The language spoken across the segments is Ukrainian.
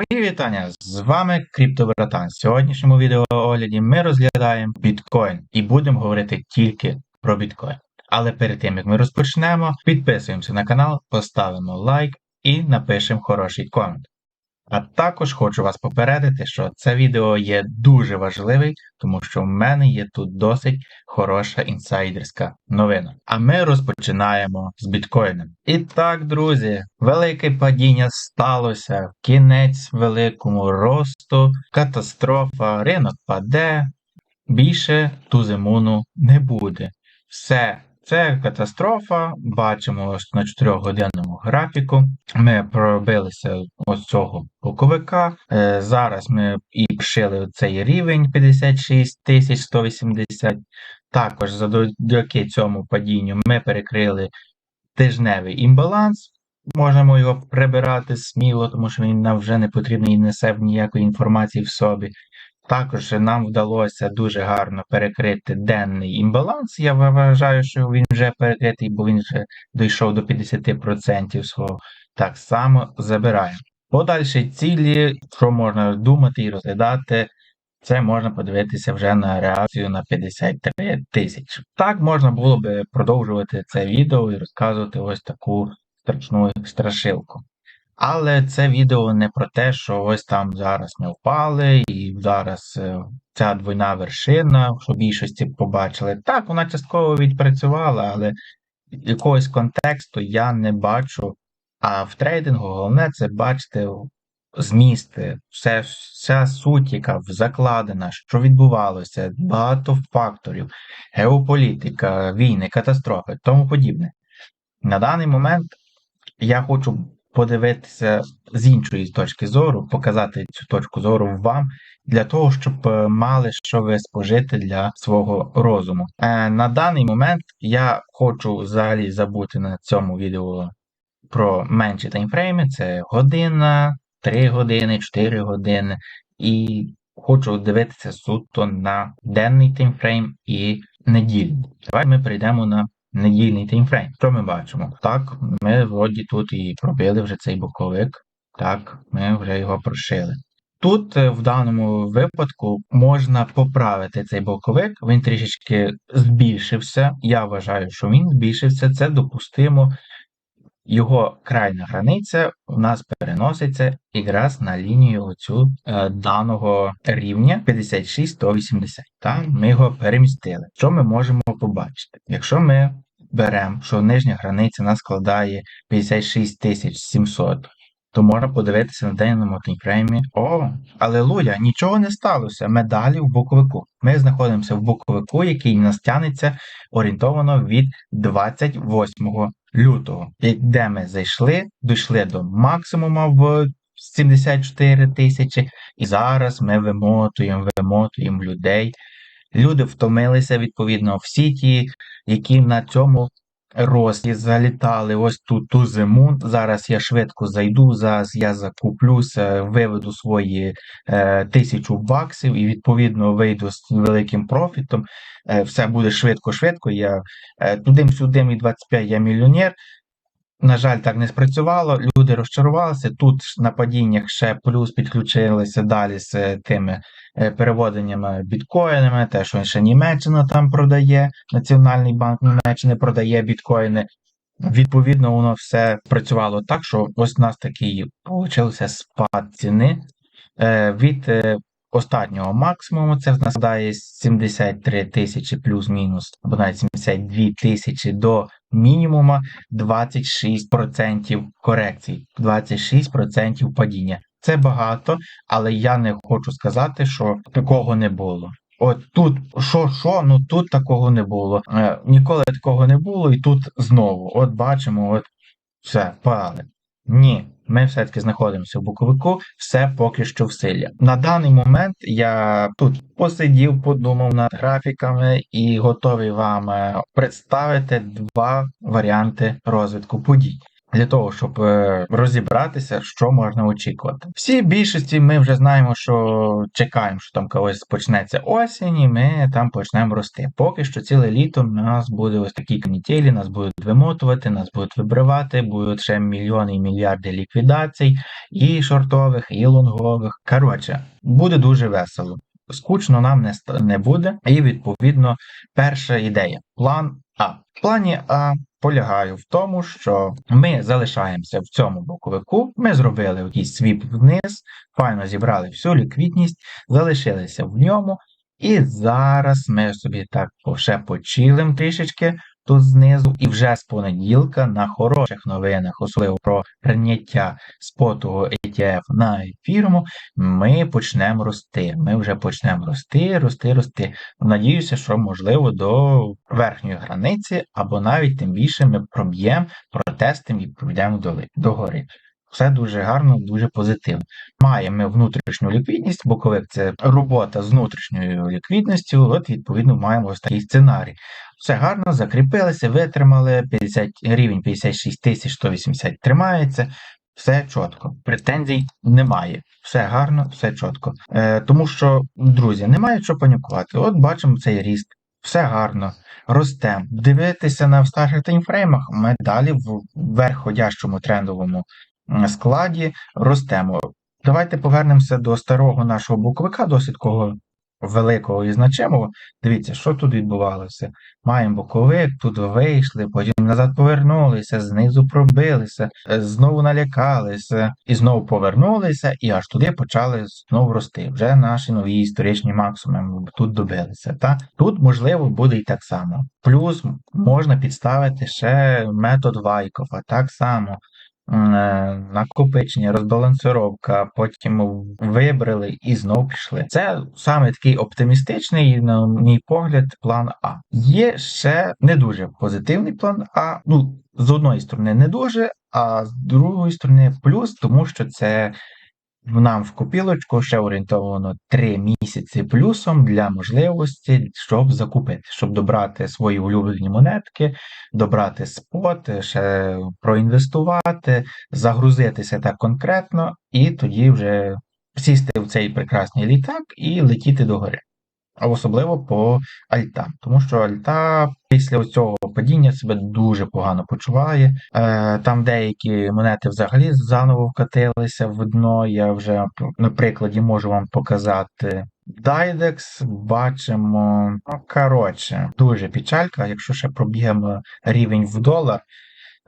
Мої вітання! З вами Криптобратан. В сьогоднішньому відеоогляді ми розглядаємо біткоін і будемо говорити тільки про біткоін. Але перед тим як ми розпочнемо, підписуємося на канал, поставимо лайк і напишемо хороший комент. А також хочу вас попередити, що це відео є дуже важливий, тому що в мене є тут досить хороша інсайдерська новина. А ми розпочинаємо з біткоїном. І так, друзі, велике падіння сталося, кінець великому росту, катастрофа, ринок паде, більше тузимуну не буде. Все це катастрофа. Бачимо на 4-годинному графіку. Ми пробилися ось цього боковика. Е, зараз ми і пшили цей рівень 56 180. Також завдяки цьому падінню ми перекрили тижневий імбаланс. Можемо його прибирати сміло, тому що він нам вже не потрібний і несе ніякої інформації в собі. Також нам вдалося дуже гарно перекрити денний імбаланс. Я вважаю, що він вже перекритий, бо він вже дійшов до 50% свого. Так само забираємо. Подальші цілі, що можна думати і розглядати, це можна подивитися вже на реакцію на 53 тисячі. Так можна було би продовжувати це відео і розказувати ось таку страшну страшилку. Але це відео не про те, що ось там зараз ми впали, і зараз е, ця двойна вершина, що більшості побачили. Так, вона частково відпрацювала, але якогось контексту я не бачу. А в трейдингу головне це бачити змісти, все, вся суть, яка закладена, що відбувалося, багато факторів, геополітика, війни, катастрофи, тому подібне. На даний момент я хочу подивитися з іншої точки зору, показати цю точку зору вам, для того, щоб е, мали що ви спожити для свого розуму. Е, на даний момент я хочу взагалі забути на цьому відео про менші таймфрейми, це година, 3 години, 4 години. І хочу дивитися суто на денний таймфрейм і недільний. Давай ми прийдемо на недільний таймфрейм. Що ми бачимо? Так, ми вроді тут і пробили вже цей боковик. Так, ми вже його прошили. Тут е, в даному випадку можна поправити цей боковик, він трішечки збільшився. Я вважаю, що він збільшився. Це допустимо. Його крайня границя у нас переноситься якраз на лінію оцю е, даного рівня 56-180. Та ми його перемістили. Що ми можемо побачити? Якщо ми беремо, що нижня границя нас складає 56 700, то можна подивитися на денному таймфреймі. О, алелуя, нічого не сталося. Ми далі в боковику. Ми знаходимося в боковику, який нас тянеться орієнтовано від 28 лютого, де ми зайшли, дійшли до максимуму в 74 тисячі, і зараз ми вимотуємо, вимотуємо людей. Люди втомилися, відповідно, всі ті, які на цьому рості залітали ось тут ту зиму. Зараз я швидко зайду, зараз я закуплюся, виведу свої е, тисячу баксів і, відповідно, вийду з великим профітом. Е, все буде швидко-швидко. Я е, туди-сюди, і 25 я мільйонер. На жаль, так не спрацювало. Люди розчарувалися. Тут на падіннях ще плюс підключилися далі з тими е, переводеннями біткоїнами, те, що ще Німеччина там продає, Національний банк Німеччини продає біткоїни. Відповідно, воно все працювало так, що ось у нас такий получився спад ціни е, від останнього максимуму. Це в нас дає 73 тисячі плюс-мінус, або навіть 72 тисячі до мінімума 26% корекцій, 26% падіння. Це багато, але я не хочу сказати, що такого не було. От тут що, що, ну тут такого не було. Е, Ніколи такого не було, і тут знову. От бачимо, от все, пали. Ні, ми все-таки знаходимося в буковику, все поки що в силі. На даний момент я тут посидів, подумав над графіками і готовий вам е, представити два варіанти розвитку подій. Для того, щоб е, розібратися, що можна очікувати. Всі більшості ми вже знаємо, що чекаємо, що там колись почнеться осінь, і ми там почнемо рости. Поки що ціле літо в нас буде ось такі канітелі, нас будуть вимотувати, нас будуть вибривати, будуть ще мільйони і мільярди ліквідацій, і шортових, і лонгових. Коротше, буде дуже весело. Скучно нам не, не буде, і відповідно перша ідея план А. В плані А полягаю в тому, що ми залишаємося в цьому боковику. Ми зробили якийсь свіп вниз, файно зібрали всю ліквідність, залишилися в ньому. І зараз ми собі так ще почилим трішечки тут знизу, і вже з понеділка на хороших новинах, особливо про прийняття спотового ETF на ефірму, ми почнемо рости. Ми вже почнемо рости, рости, рости. Надіюся, що можливо до верхньої границі, або навіть тим більше ми проб'ємо, протестимо і пройдемо догори. Все дуже гарно, дуже позитивно. Маємо внутрішню ліквідність, боковик це робота з внутрішньою ліквідністю. От, відповідно, маємо ось такий сценарій. Все гарно, закріпилися, витримали 50, рівень 56 тисяч 180 тримається. Все чітко, претензій немає. Все гарно, все чітко. Е, тому що, друзі, немає що панікувати. От бачимо цей ріст, все гарно, ростемо. Дивитися на старших таймфреймах, ми далі в верхходящому трендовому складі ростемо. Давайте повернемося до старого нашого боковика, досить такого великого і значимого. Дивіться, що тут відбувалося. Маємо боковик, тут вийшли, потім назад повернулися, знизу пробилися, е, знову налякалися, і знову повернулися, і аж туди почали знову рости. Вже наші нові історичні максимуми тут добилися. Та? Тут, можливо, буде і так само. Плюс можна підставити ще метод Вайкова, так само. Е, Накопичення, розбалансировка, потім вибрали і знов пішли. Це саме такий оптимістичний, на мій погляд, план А. Є ще не дуже позитивний план А. Ну, з одної сторони, не дуже, а з другої сторони, плюс, тому що це нам в купілочку ще орієнтовано 3 місяці плюсом для можливості, щоб закупити, щоб добрати свої улюблені монетки, добрати спот, ще проінвестувати, загрузитися так конкретно, і тоді вже сісти в цей прекрасний літак і летіти до гори. А особливо по альтам, тому що альта після цього падіння себе дуже погано почуває. Е, Там деякі монети взагалі заново вкатилися в дно. Я вже на прикладі можу вам показати. Дайдекс бачимо. Ну, коротше, дуже печалька. Якщо ще проб'ємо рівень в долар,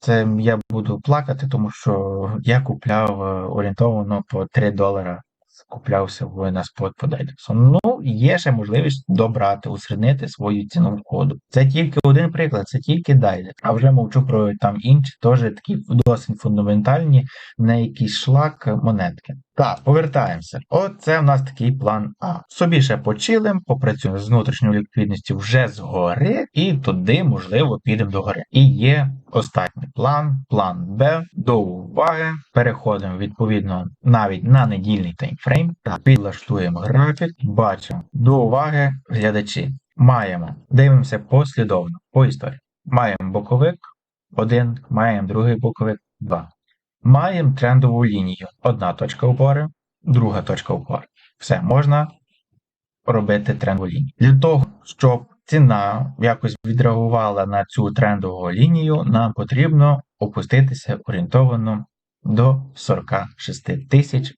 це я буду плакати, тому що я купляв е, орієнтовано по 3 долара куплявся в на спот по. Ну, є ще можливість добрати, усреднити свою ціну входу. Це тільки один приклад, це тільки Дайдекс. А вже мовчу про там інші, теж такі досить фундаментальні, на якийсь шлак монетки. Так, повертаємося. От це в нас такий план А. Собі ще почилим, попрацюємо з внутрішньою ліквідністю вже згори, і туди, можливо, підемо до гори. І є останній план, план Б. До уваги. Переходимо відповідно навіть на недільний таймфрейм. Так, підлаштуємо графік. Бачимо до уваги глядачі. Маємо, дивимося послідовно по історії. Маємо боковик 1, маємо другий боковик 2. Маємо трендову лінію. Одна точка опори, друга точка опори. Все, можна робити трендову лінію. Для того, щоб ціна якось відреагувала на цю трендову лінію, нам потрібно опуститися орієнтовано до 46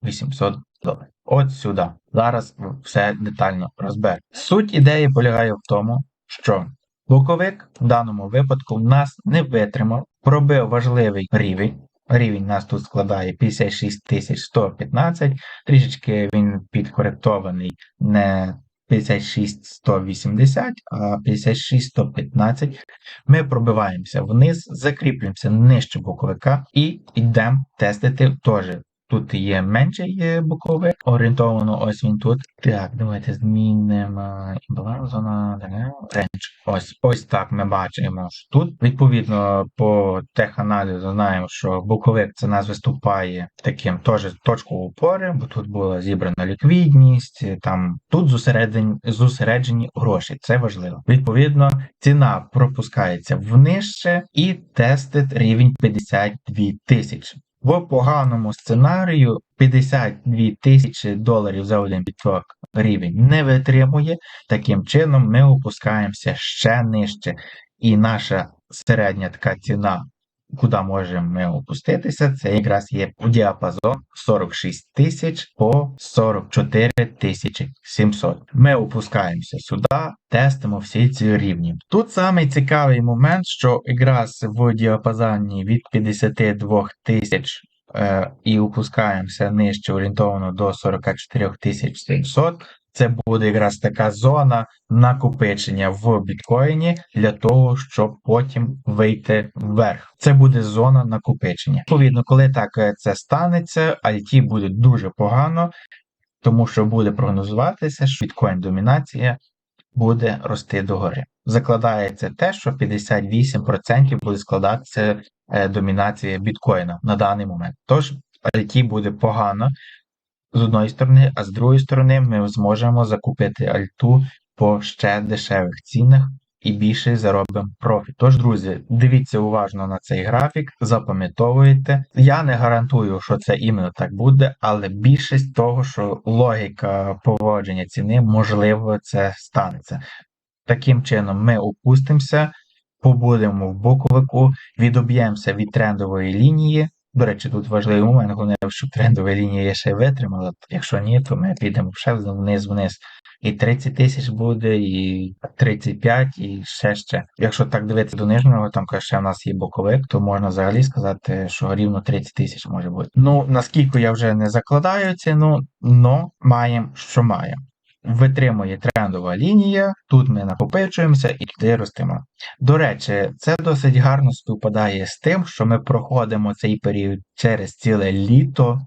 800 доларів. От сюди. Зараз все детально розберемо. Суть ідеї полягає в тому, що боковик в даному випадку в нас не витримав, пробив важливий рівень. Рівень нас тут складає 56 115, трішечки він підкоректований. Не 56 180, а 56 115. Ми пробиваємося вниз, закріплюємося нижче боковика і йдемо тестити теж Тут є менший боковик, орієнтовано ось він тут. Так, давайте змінимо імбаланс зона рейндж. Ось ось так ми бачимо. що Тут, відповідно, по теханалізу знаємо, що боковик це нас виступає таким теж точкою опори, бо тут була зібрана ліквідність, там тут зосереджені, зосереджені гроші. Це важливо. Відповідно, ціна пропускається внище і тестить рівень 52 тисячі. В поганому сценарію 52 тисячі доларів за один біток рівень не витримує. Таким чином, ми опускаємося ще нижче. І наша середня така ціна, куди можемо ми опуститися, це якраз є діапазон 46 тисяч по 44 тисячі 700. Ми опускаємося сюди, тестимо всі ці рівні. Тут самий цікавий момент, що якраз в діапазоні від 52 тисяч е, і опускаємося нижче орієнтовано до 44 тисяч 700. Це буде якраз така зона накопичення в біткоїні для того, щоб потім вийти вверх. Це буде зона накопичення. Відповідно, коли так е, це станеться, IT буде дуже погано, тому що буде прогнозуватися, що біткоін домінація буде рости догори. Закладається те, що 58% буде складатися е, домінація біткоїна на даний момент. Тож IT буде погано з одної сторони, а з другої сторони, ми зможемо закупити альту по ще дешевих цінах і більше заробимо профіт. Тож, друзі, дивіться уважно на цей графік, запам'ятовуйте. Я не гарантую, що це іменно так буде, але більшість того, що логіка поводження ціни, можливо, це станеться. Таким чином, ми опустимося, побудемо в боковику, відоб'ємося від трендової лінії. До речі, тут важливий момент, головне, щоб трендова лінія ще витримала. Якщо ні, то ми підемо ще вниз-вниз. І 30 тисяч буде, і 35, і ще ще. Якщо так дивитися до нижнього, там ще в нас є боковик, то можна взагалі сказати, що рівно 30 тисяч може бути. Ну, наскільки я вже не закладаю ціну, но маємо, що маємо. Витримує трендова лінія, тут ми накопичуємося і туди ростемо. До речі, це досить гарно співпадає з тим, що ми проходимо цей період через ціле літо,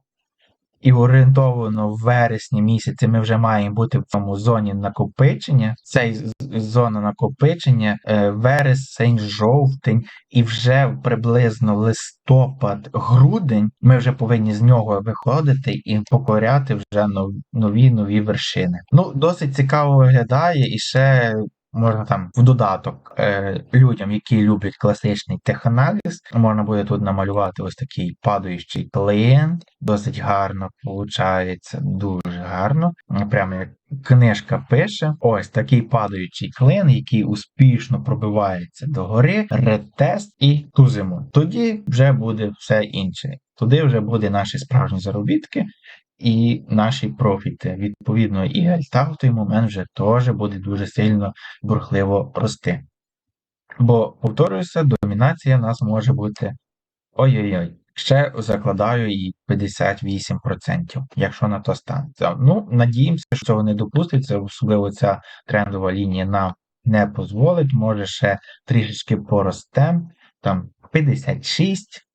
і орієнтовано в вересні місяці ми вже маємо бути в цьому зоні накопичення. Цей зона накопичення, е, вересень, жовтень, і вже приблизно листопад, грудень ми вже повинні з нього виходити і покоряти вже нові нові вершини. Ну, досить цікаво виглядає і ще Можна там в додаток е, людям, які люблять класичний теханаліз, можна буде тут намалювати ось такий падаючий клієнт. Досить гарно виходить, дуже гарно. Прямо як книжка пише: ось такий падаючий клин, який успішно пробивається до гори, ретест і тузимо. Тоді вже буде все інше. Туди вже буде наші справжні заробітки і наші профіти. Відповідно, і альта в той момент вже теж буде дуже сильно бурхливо рости. Бо, повторююся, домінація нас може бути ой-ой-ой. Ще закладаю і 58%, якщо на то станеться. Ну, надіємося, що цього не допуститься, особливо ця трендова лінія нам не дозволить, може ще трішечки поросте, там 56, процентів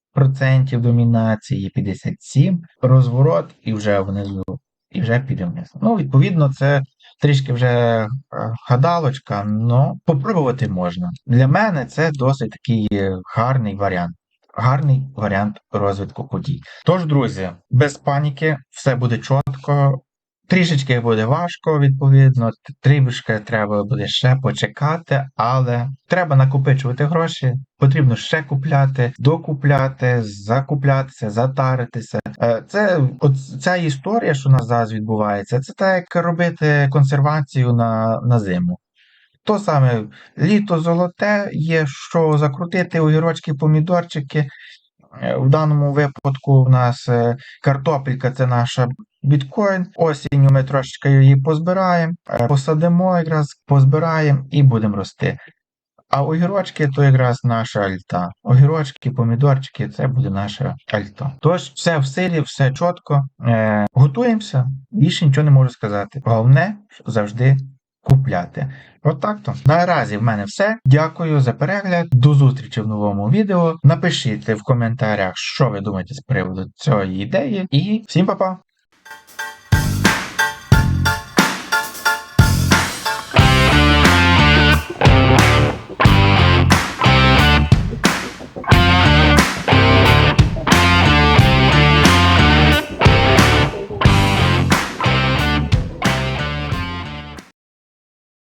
домінації, 57, розворот і вже внизу, і вже піде вниз. Ну, відповідно, це трішки вже е, гадалочка, але попробувати можна. Для мене це досить такий гарний варіант. Гарний варіант розвитку подій. Тож, друзі, без паніки, все буде чітко. Трішечки буде важко, відповідно, трішки треба буде ще почекати, але треба накопичувати гроші, потрібно ще купляти, докупляти, закуплятися, затаритися. Е, це от ця історія, що у нас зараз відбувається, це так як робити консервацію на, на зиму. То саме літо золоте, є що закрутити огірочки, помідорчики. Е, в даному випадку в нас е, картопелька це наша біткоін. Осінню ми трошечки її позбираємо, е, посадимо якраз, позбираємо і будемо рости. А огірочки то якраз наша альта. Огірочки, помідорчики це буде наша альта. Тож, все в силі, все чітко. Е, Готуємося, більше нічого не можу сказати. Головне завжди купляти. Отак то. Наразі в мене все. Дякую за перегляд. До зустрічі в новому відео. Напишіть в коментарях, що ви думаєте з приводу цієї ідеї. І всім па-па!